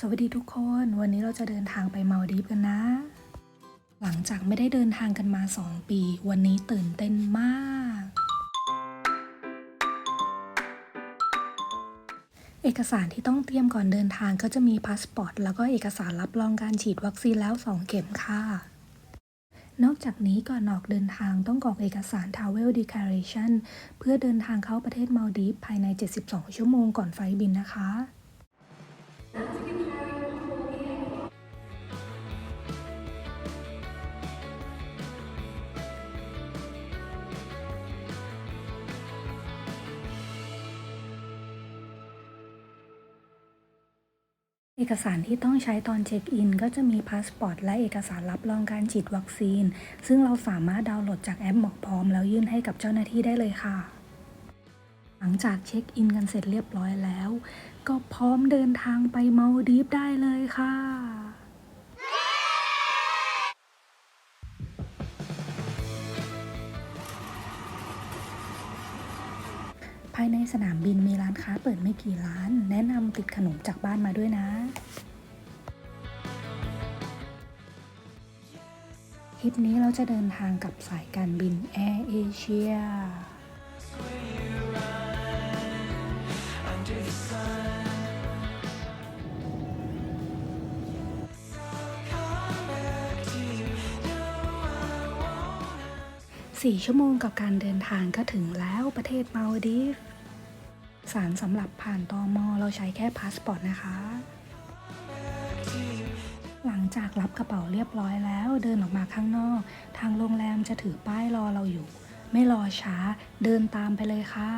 สวัสดีทุกคน วันนี้เราจะเดินทางไปมาดีฟกันนะ หลังจากไม่ได้เดินทางกันมา 2 ปี วันนี้ตื่นเต้นมาก เอกสารที่ต้องเตรียมก่อนเดินทางก็จะมีพาสปอร์ตแล้วก็เอกสารรับรองการฉีดวัคซีนแล้ว 2 เข็มค่ะ นอกจากนี้ก่อนออกเดินทางต้องกรอกเอกสาร Travel Declaration เพื่อเดินทางเข้าประเทศมาลดีฟภายใน 72 ชั่วโมงก่อนไฟบินนะคะ เอกสารที่ต้องใช้ตอนเช็คอิน ก็จะมีพาสปอร์ตและเอกสารรับรองการฉีดวัคซีน ซึ่งเราสามารถดาวน์โหลดจากแอปหมอพร้อม แล้วยื่นให้กับเจ้าหน้าที่ได้เลยค่ะ หลังจากเช็คอินกันเสร็จเรียบร้อยแล้ว ก็พร้อมเดินทางไปมาดีฟได้เลยค่ะายในสนามบินมีร้านค้าเปิดไม่กี่ร้าน แนะนำติดขนมจากบ้านมาด้วยนะทริปนี้เราจะเดินทางกับสายการบินแอร์เอเชีย สี่ชั่วโมงกับการเดินทางก็ถึงแล้วประเทศมาลดีฟสารสำหรับผ่านตอมอเราใช้แค่พาสปอร์ตนะคะ หลังจากรับกระเป๋าเรียบร้อยแล้วเดินออกมาข้างนอก ทางโรงแรมจะถือป้ายรอเราอยู่ ไม่รอช้าเดินตามไปเลยค่ะ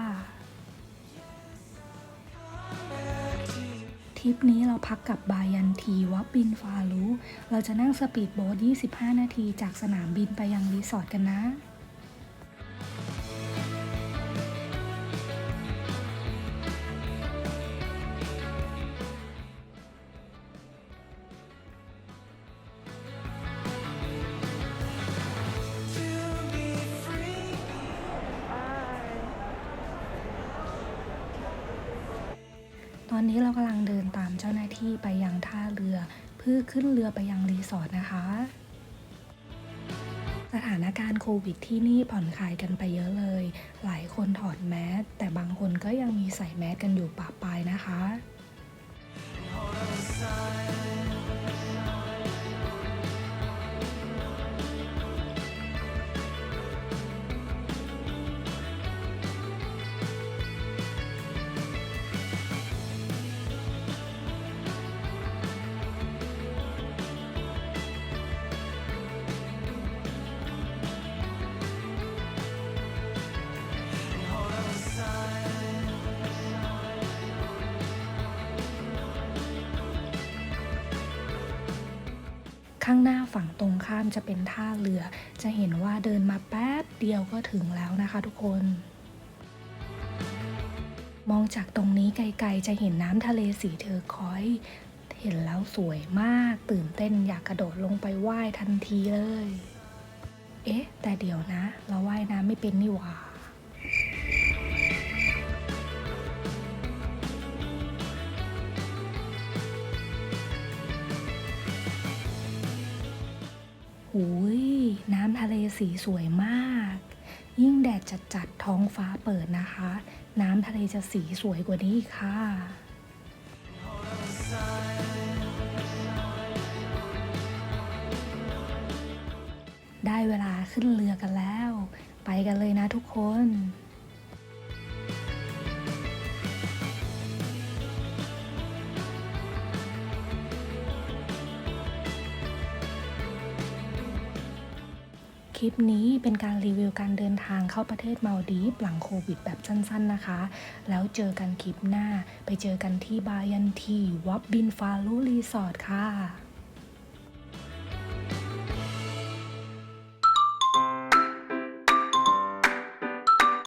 ทริปนี้เราพักกับบายันทีวับบินฟาลู เราจะนั่งสปีดโบ๊ท25 นาทีจากสนามบินไปยังรีสอร์ทกันนะ ตอนนี้เรากำลังเดินตามเจ้าหน้าที่ไปยังท่าเรือ เพื่อขึ้นเรือไปยังรีสอร์ทนะคะ สถานการณ์โควิดที่นี่ผ่อนคลายกันไปเยอะเลย หลายคนถอดแมสแต่บางคนก็ยังมีใส่แมสกันอยู่ปะปายนะคะ ข้างหน้าฝั่งตรงข้ามจะเป็นท่าเรือ จะเห็นว่าเดินมาแป๊บเดียวก็ถึงแล้วนะคะทุกคน มองจากตรงนี้ไกลๆ จะเห็นน้ำทะเลสีเทอร์คอยส์เห็นแล้วสวยมากตื่นเต้นอยากกระโดดลงไปไหว้ทันทีเลย เอ๊ะ แต่เดี๋ยวนะ เราว่ายน้ำไม่เป็นนี่หว่า หูยน้ำทะเลสีสวยมาก ยิ่งแดดจัดจัดๆท้องฟ้าเปิดนะคะ น้ำทะเลจะสีสวยกว่านี้ค่ะได้เวลาขึ้นเรือกันแล้ว ไปกันเลยนะทุกคน ลิปนี้เป็นการรีวิวการเดินทางเข้าประเทศมาลดีฟหลังโควิดแบบสั้นๆนะคะ แล้วเจอกันคลิปหน้า ไปเจอกันที่บายันทีวับบินฟาลูรีสอร์ทค่ะ